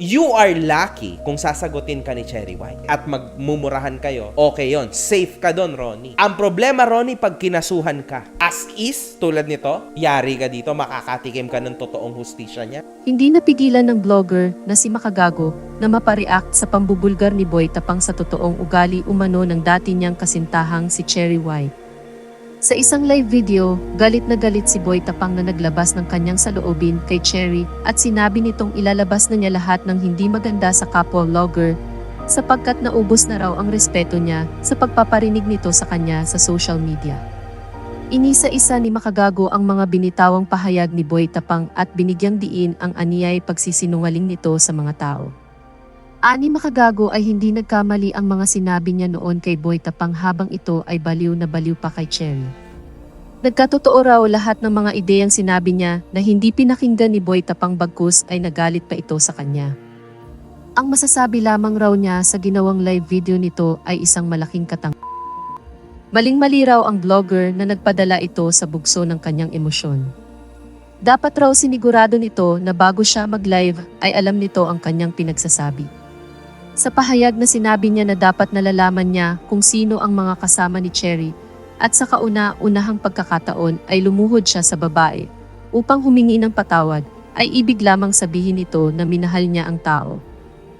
You are lucky kung sasagutin ka ni Cherry White at magmumurahan kayo. Okay yon, safe ka doon, Ronnie. Ang problema, Ronnie, pag kinasuhan ka, as is, tulad nito, yari ka dito, makakatikim ka ng totoong hustisya niya. Hindi napigilan ng vlogger na si Makagago na mapareact sa pambubulgar ni Boy Tapang sa totoong ugali umano ng dati niyang kasintahang si Cherry White. Sa isang live video, galit na galit si Boy Tapang na naglabas ng kanyang saloobin kay Cherry at sinabi nitong ilalabas na niya lahat ng hindi maganda sa kapwa vlogger sapagkat naubos na raw ang respeto niya sa pagpaparinig nito sa kanya sa social media. Inisa-isa ni Makagago ang mga binitawang pahayag ni Boy Tapang at binigyang diin ang aniyay pagsisinungaling nito sa mga tao. Ani Makagago ay hindi nagkamali ang mga sinabi niya noon kay Boy Tapang habang ito ay baliw na baliw pa kay Cherry. Nagkatotoo raw lahat ng mga ideyang sinabi niya na hindi pinakinggan ni Boy Tapang bagkus ay nagalit pa ito sa kanya. Ang masasabi lamang raw niya sa ginawang live video nito ay isang malaking katang Maling-mali raw ang vlogger na nagpadala ito sa bugso ng kanyang emosyon. Dapat raw sinigurado nito na bago siya mag-live ay alam nito ang kanyang pinagsasabi. Sa pahayag na sinabi niya na dapat nalalaman niya kung sino ang mga kasama ni Cherry at sa kauna-unahang pagkakataon ay lumuhod siya sa babae upang humingi ng patawad ay ibig lamang sabihin nito na minahal niya ang tao.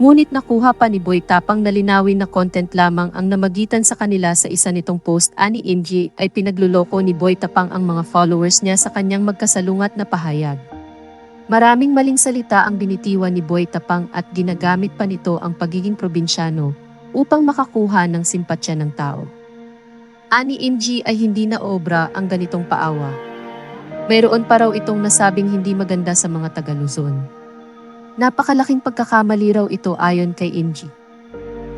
Ngunit nakuha pa ni Boy Tapang na linawin na content lamang ang namagitan sa kanila sa isa nitong post ani MG ay pinagluloko ni Boy Tapang ang mga followers niya sa kanyang magkasalungat na pahayag. Maraming maling salita ang binitiwan ni Boy Tapang at ginagamit pa nito ang pagiging probinsyano upang makakuha ng simpatsya ng tao. Ani MG ay hindi na obra ang ganitong paawa. Mayroon pa raw itong nasabing hindi maganda sa mga taga Luzon. Napakalaking pagkakamali raw ito ayon kay MG.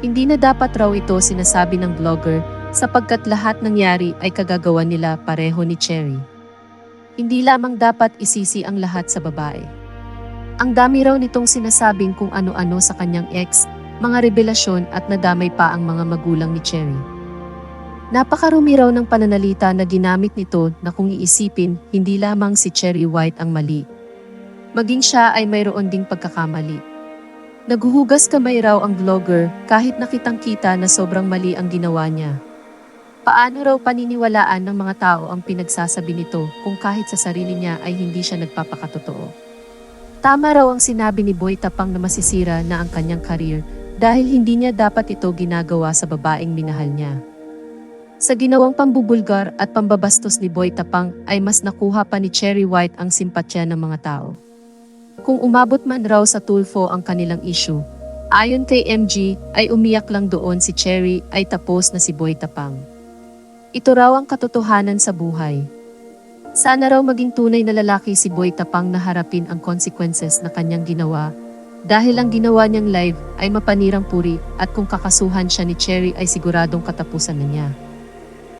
Hindi na dapat raw ito sinasabi ng vlogger sapagkat lahat nangyari ay kagagawa nila pareho ni Cherry. Hindi lamang dapat isisi ang lahat sa babae. Ang dami raw nitong sinasabing kung ano-ano sa kanyang ex, mga revelasyon at nadamay pa ang mga magulang ni Cherry. Napakarumi raw ng pananalita na ginamit nito na kung iisipin, hindi lamang si Cherry White ang mali. Maging siya ay mayroon ding pagkakamali. Naghuhugas kamay raw ang vlogger kahit nakitang kita na sobrang mali ang ginawa niya. Paano raw paniniwalaan ng mga tao ang pinagsasabi nito kung kahit sa sarili niya ay hindi siya nagpapakatotoo? Tama raw ang sinabi ni Boy Tapang na masisira na ang kanyang karir dahil hindi niya dapat ito ginagawa sa babaeng minahal niya. Sa ginawang pambubulgar at pambabastos ni Boy Tapang ay mas nakuha pa ni Cherry White ang simpatya ng mga tao. Kung umabot man raw sa tulfo ang kanilang issue, ayon kay MG ay umiyak lang doon si Cherry ay tapos na si Boy Tapang. Ito raw ang katotohanan sa buhay. Sana raw maging tunay na lalaki si Boy Tapang na harapin ang consequences na kanyang ginawa dahil ang ginawa niyang live ay mapanirang puri at kung kakasuhan siya ni Cherry ay siguradong katapusan na niya.